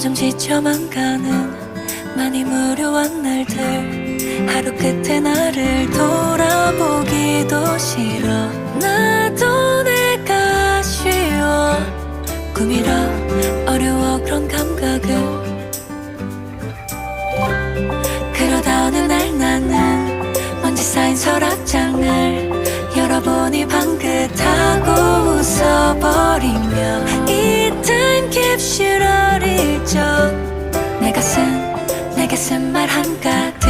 지쳐만 가는 많이 무료한 날들. 하루 끝에 나를 돌아보기도 싫어. 나도 내가 쉬워. 꿈이라 어려워 그런 감각을. 그러다 어느 날 나는 먼지 쌓인 서랍장을 10월 1일 적 내 가슴 내 가슴 말 한가득.